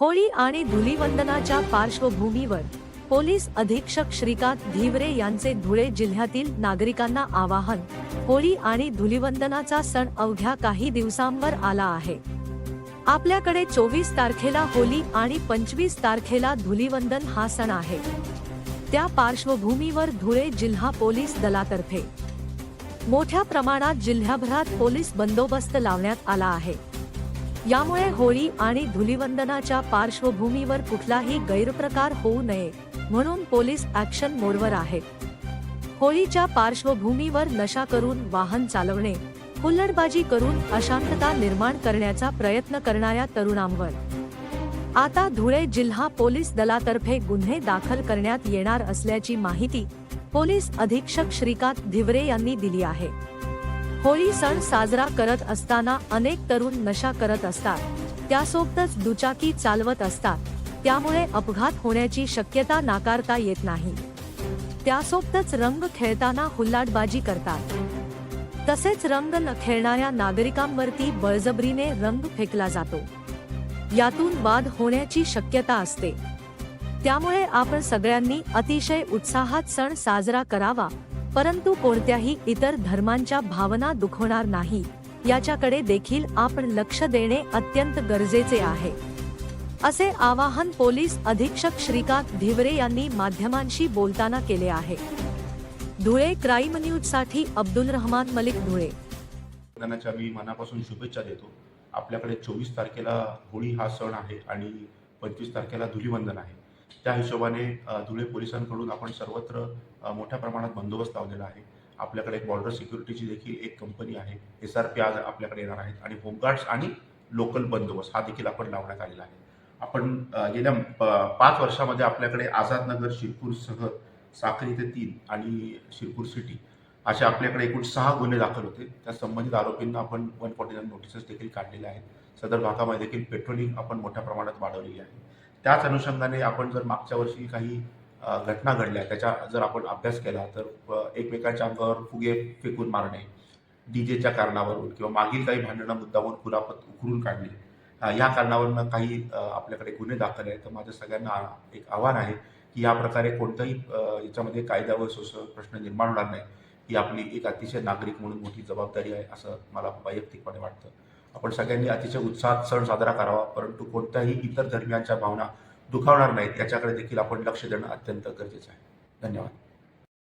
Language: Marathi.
होळी आणि धुलीवंदनाच्या पार्श्वभूमीवर पोलीस अधीक्षक श्रीकांत धिवरे यांचे धुळे जिल्ह्यातील नागरिकांना आवाहन होळी आणि धुलीवंदनाचा सण अवघ्या काही दिवसांवर आला आहे. आपल्याकडे चोवीस तारखेला होली आणि पंचवीस तारखेला धुलीवंदन हा सण आहे. त्या पार्श्वभूमीवर धुळे जिल्हा पोलीस दलातर्फे मोठ्या प्रमाणात जिल्ह्याभरात पोलीस बंदोबस्त लावण्यात आला आहे. यामुळे होळी आणि धुलीवंदनाच्या पार्श्वभूमीवर कुठलाही गैरप्रकार होऊ नये म्हणून पोलीस ऍक्शन मोडवर आहेत. होळीच्या पार्श्वभूमीवर नशा करून वाहन चालवणे हुल्लडबाजी करून अशांतता निर्माण करण्याचा प्रयत्न करणाऱ्या तरुणांवर. आता धुळे जिल्हा पोलीस दलातर्फे गुन्हे दाखल करण्यात येणार असल्याची माहिती पोलीस अधीक्षक श्रीकांत धिवरे यांनी दिली आहे. होळी सण साजरा करत असताना अनेक तरुण नशा करत असतात. त्यासोबतच दुचाकी चालवत असतात. त्यामुळे अपघात होण्याची शक्यता नाकारता येत नाही. त्यासोबतच रंग खेळताना हुल्लाडबाजी करतात. तसेच रंग न खेळणाऱ्या नागरिकांवरती बळजबरीने रंग फेकला जातो. यातून वाद होण्याची शक्यता असते. त्यामुळे आपण सगळ्यांनी अतिशय उत्साहात सण साजरा करावा. परंतु कोणत्याही इतर धर्मांच्या भावना दुखवणार नाही. याच्याकडे देखील आपण लक्ष देणे अत्यंत गरजेचे आहे. असे आवाहन पोलीस अधीक्षक श्रीकांत धिवरे यांनी माध्यमांशी बोलताना केले आहे. धुळे क्राईम न्यूजसाठी अब्दुल रहमान मलिक धुळे. मी मनापासून शुभेच्छा देतो. आपल्याकडे चोवीस तारखेला होळी हा सण आहे आणि पंचवीस तारखेला धुलीवंदन आहे. त्या हिशोबाने धुळे पोलिसांकडून आपण सर्वत्र मोठ्या प्रमाणात बंदोबस्त लावलेला आहे. आपल्याकडे एक बॉर्डर सिक्युरिटीची देखील एक कंपनी आहे. एस आर पी आज आपल्याकडे येणार आहेत आणि होमगार्ड्स आणि लोकल बंदोबस्त हा देखील आपण लावण्यात आलेला आहे. आपण गेल्या पाच वर्षामध्ये आपल्याकडे आझादनगर शिरपूरसह साखरी ते तीन आणि शिरपूर सिटी असे आपल्याकडे एकूण सहा गुन्हे दाखल होते. त्या संबंधित आरोपींना आपण वन फॉर्टी नाईन नोटिसेस देखील काढलेल्या आहेत. सदर भागामध्ये देखील पेट्रोलिंग आपण मोठ्या प्रमाणात वाढवलेली आहे. त्याच अनुषंगाने आपण जर मागच्या वर्षी काही घटना घडल्या त्याचा जर आपण अभ्यास केला तर एकमेकांच्या अंगावर फुगे फेकून मारणे डीजेच्या कारणावरून किंवा मागील काही भांडणं मुद्दावरून कुरापत उकरून काढणे या कारणावरून काही आपल्याकडे गुन्हे दाखल आहेत. तर माझं सगळ्यांना एक आव्हान आहे की या प्रकारे कोणताही याच्यामध्ये कायदा व प्रश्न निर्माण होणार नाही. ही आपली एक अतिशय नागरिक म्हणून मोठी जबाबदारी आहे असं मला वैयक्तिकपणे वाटतं. आपण सगळ्यांनी अतिशय उत्साहात सण साजरा करावा परंतु कोणत्याही इतर धर्मियांच्या भावना दुखावणार नाहीत. याच्याकडे देखील आपण लक्ष देणं अत्यंत गरजेचं आहे. धन्यवाद.